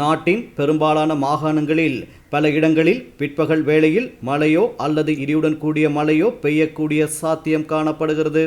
நாட்டின் பெரும்பாலான மாகாணங்களில் பல இடங்களில் பிற்பகல் வேளையில் மழையோ அல்லது இடியுடன் கூடிய மழையோ பெய்யக்கூடிய சாத்தியம் காணப்படுகிறது.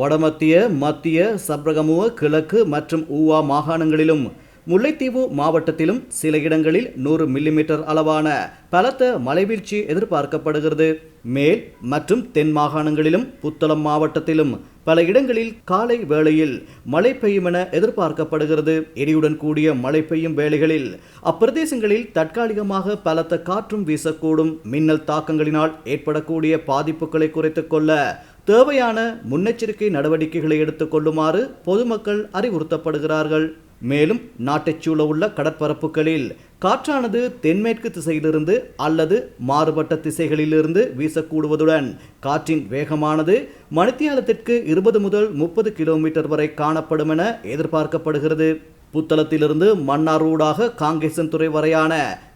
வடமத்திய மத்திய சப்ரகமுவ கிழக்கு மற்றும் ஊவா மாகாணங்களிலும் முல்லைத்தீவு மாவட்டத்திலும் சில இடங்களில் நூறு மில்லிமீட்டர் அளவான பலத்த மழைவீழ்ச்சி எதிர்பார்க்கப்படுகிறது. மேல் மற்றும் தென் மாகாணங்களிலும் புத்தளம் மாவட்டத்திலும் பல இடங்களில் காலை வேளையில் மழை பெய்யும் என எதிர்பார்க்கப்படுகிறது. இடியுடன் கூடிய மழை பெய்யும் வேளைகளில் அப்பிரதேசங்களில் தற்காலிகமாக பலத்த காற்றும் வீசக்கூடும். மின்னல் தாக்கங்களினால் ஏற்படக்கூடிய பாதிப்புகளை குறைத்துக் கொள்ள தேவையான முன்னெச்சரிக்கை நடவடிக்கைகளை எடுத்துக் கொள்ளுமாறு பொதுமக்கள் அறிவுறுத்தப்படுகிறார்கள். மேலும் நாட்டைச் சூழ உள்ள கடற்பரப்புகளில் காற்றானது தென்மேற்கு திசையிலிருந்து அல்லது மாறுபட்ட திசைகளிலிருந்து வீசக்கூடுவதுடன் காற்றின் வேகமானது மணித்தியாலத்திற்கு இருபது முதல் முப்பது கிலோமீட்டர் வரை காணப்படும் என எதிர்பார்க்கப்படுகிறது. புத்தளத்திலிருந்து மன்னாரூடாக காங்கேசன்துறை வரையான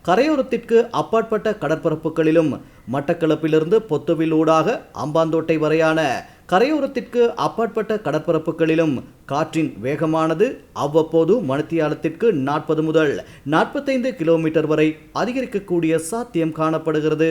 கரையோரத்திற்கு அப்பாற்பட்ட கடற்பரப்புகளிலும் மட்டக்களப்பிலிருந்து பொத்துவில் ஊடாக அம்பாந்தோட்டை வரையான கரையோரத்திற்கு அப்பாற்பட்ட கடற்பரப்புகளிலும் காற்றின் வேகமானது அவ்வப்போது மணித்தியாலத்திற்கு நாற்பது முதல் நாற்பத்தைந்து கிலோமீட்டர் வரை அதிகரிக்கக்கூடிய சாத்தியம் காணப்படுகிறது.